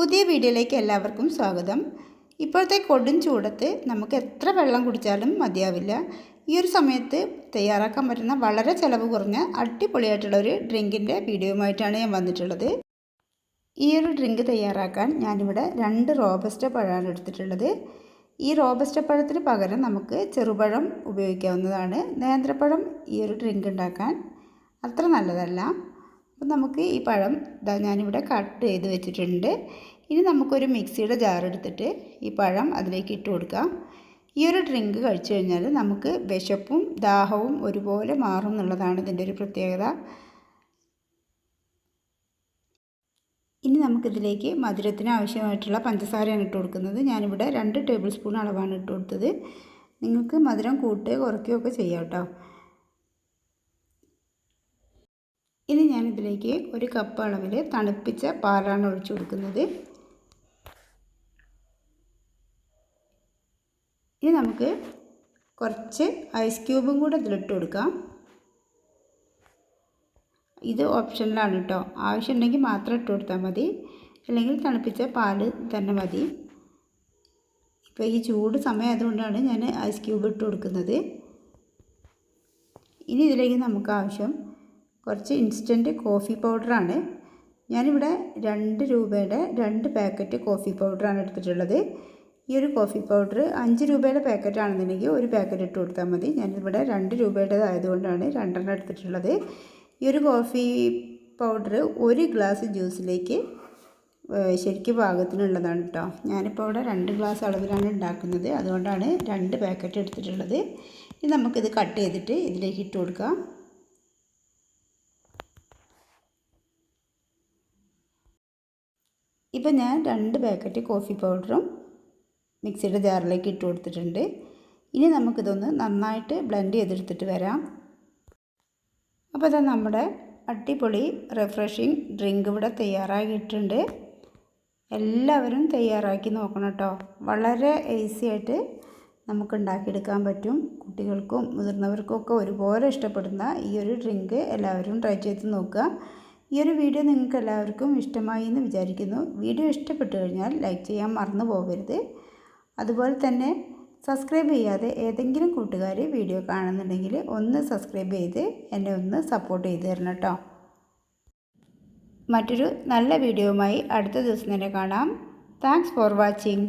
പുതിയ വീഡിയോയിലേക്ക് എല്ലാവർക്കും സ്വാഗതം. ഇപ്പോഴത്തെ കൊടും ചൂടത്ത് നമുക്ക് എത്ര വെള്ളം കുടിച്ചാലും മതിയാവില്ല. ഈ ഒരു സമയത്ത് തയ്യാറാക്കാൻ പറ്റുന്ന വളരെ ചിലവ് കുറഞ്ഞ അടിപൊളിയായിട്ടുള്ള ഒരു ഡ്രിങ്കിന്റെ വീഡിയോയുമായിട്ടാണ് ഞാൻ വന്നിട്ടുള്ളത്. ഈ ഒരു ഡ്രിങ്ക് തയ്യാറാക്കാൻ ഞാനിവിടെ രണ്ട് റോബസ്റ്റ പഴമാണ് എടുത്തിട്ടുള്ളത്. ഈ റോബസ്റ്റ പഴത്തിന് പകരം നമുക്ക് ചെറുപഴം ഉപയോഗിക്കാവുന്നതാണ്. നേന്ത്രപ്പഴം ഈ ഒരു ഡ്രിങ്ക് ഉണ്ടാക്കാൻ അത്ര നല്ലതല്ല. അപ്പം നമുക്ക് ഈ പഴം ഇതാ ഞാനിവിടെ കട്ട് ചെയ്ത് വെച്ചിട്ടുണ്ട്. ഇനി നമുക്കൊരു മിക്സിയുടെ ജാർ എടുത്തിട്ട് ഈ പഴം അതിലേക്ക് ഇട്ട് കൊടുക്കാം. ഈ ഒരു ഡ്രിങ്ക് കഴിച്ചു കഴിഞ്ഞാൽ നമുക്ക് വിശപ്പും ദാഹവും ഒരുപോലെ മാറും എന്നുള്ളതാണ് ഇതിന്റെ ഒരു പ്രത്യേകത. ഇനി നമുക്കിതിലേക്ക് മധുരത്തിന് ആവശ്യമായിട്ടുള്ള പഞ്ചസാരയാണ് ഇട്ട് കൊടുക്കുന്നത്. ഞാനിവിടെ രണ്ട് ടേബിൾ സ്പൂൺ അളവാണ് ഇട്ട് കൊടുത്തത്. നിങ്ങൾക്ക് മധുരം കൂട്ടുകയോ കുറയ്ക്കുകയോ ഒക്കെ ചെയ്യാം കേട്ടോ. ഇനി ഞാനിതിലേക്ക് ഒരു കപ്പ് അളവിൽ തണുപ്പിച്ച പാലാണ് ഒഴിച്ചു കൊടുക്കുന്നത്. ഇനി നമുക്ക് കുറച്ച് ഐസ് ക്യൂബും കൂടെ ഇതിലിട്ട് കൊടുക്കാം. ഇത് ഓപ്ഷനിലാണ് കേട്ടോ ആവശ്യമുണ്ടെങ്കിൽ മാത്രം ഇട്ട് കൊടുത്താൽ മതി. അല്ലെങ്കിൽ തണുപ്പിച്ച പാൽ തന്നെ മതി. ഇപ്പോൾ ഈ ചൂട് സമയം ആയതുകൊണ്ടാണ് ഞാൻ ഐസ് ക്യൂബ് ഇട്ട് കൊടുക്കുന്നത്. ഇനി ഇതിലേക്ക് നമുക്ക് ആവശ്യം കുറച്ച് ഇൻസ്റ്റന്റ് കോഫി പൗഡറാണ് ഞാനിവിടെ രണ്ട് രൂപയുടെ രണ്ട് പാക്കറ്റ് കോഫി പൗഡറാണ് എടുത്തിട്ടുള്ളത്. ഈ ഒരു കോഫി പൗഡർ അഞ്ച് രൂപയുടെ പാക്കറ്റ് ആണെന്നുണ്ടെങ്കിൽ ഒരു പാക്കറ്റ് ഇട്ട് കൊടുത്താൽ മതി. ഞാനിവിടെ രണ്ട് രൂപയുടേതായതുകൊണ്ടാണ് രണ്ടെണ്ണം എടുത്തിട്ടുള്ളത്. ഈ ഒരു കോഫി പൗഡർ ഒരു ഗ്ലാസ് ജ്യൂസിലേക്ക് ശരിക്കും പാകത്തിനുള്ളതാണ് കേട്ടോ ഞാനിപ്പോൾ ഇവിടെ രണ്ട് ഗ്ലാസ് അളവിലാണ് ഉണ്ടാക്കുന്നത്. അതുകൊണ്ടാണ് രണ്ട് പാക്കറ്റ് എടുത്തിട്ടുള്ളത്. ഇനി നമുക്കിത് കട്ട് ചെയ്തിട്ട് ഇതിലേക്ക് ഇട്ട് കൊടുക്കാം. ഇപ്പം ഞാൻ രണ്ട് പാക്കറ്റ് കോഫി പൗഡറും മിക്സിയുടെ ജാറിലേക്ക് ഇട്ട് കൊടുത്തിട്ടുണ്ട്. ഇനി നമുക്കിതൊന്ന് നന്നായിട്ട് ബ്ലെൻഡ് ചെയ്തെടുത്തിട്ട് വരാം. അപ്പോൾ ഇതാ നമ്മുടെ അടിപൊളി റിഫ്രഷിങ് ഡ്രിങ്ക് ഇവിടെ തയ്യാറാക്കിയിട്ടുണ്ട് എല്ലാവരും തയ്യാറാക്കി നോക്കണം കേട്ടോ. വളരെ ഈസി ആയിട്ട് നമുക്ക് ഉണ്ടാക്കിയെടുക്കാൻ പറ്റും. കുട്ടികൾക്കും മുതിർന്നവർക്കും ഒക്കെ ഒരുപോലെ ഇഷ്ടപ്പെടുന്ന ഈ ഒരു ഡ്രിങ്ക് എല്ലാവരും ട്രൈ ചെയ്ത് നോക്കുക. ഈ ഒരു വീഡിയോ നിങ്ങൾക്ക് എല്ലാവർക്കും ഇഷ്ടമായി എന്ന് വിചാരിക്കുന്നു. വീഡിയോ ഇഷ്ടപ്പെട്ടു കഴിഞ്ഞാൽ ലൈക്ക് ചെയ്യാൻ മറന്നു പോകരുത്. അതുപോലെ തന്നെ സബ്സ്ക്രൈബ് ചെയ്യാതെ ഏതെങ്കിലും കൂട്ടുകാർ വീഡിയോ കാണുന്നുണ്ടെങ്കിൽ ഒന്ന് സബ്സ്ക്രൈബ് ചെയ്ത് എന്നെ ഒന്ന് സപ്പോർട്ട് ചെയ്ത് തരണം കേട്ടോ. മറ്റൊരു നല്ല വീഡിയോയുമായി അടുത്ത ദിവസം തന്നെ കാണാം. Thanks for watching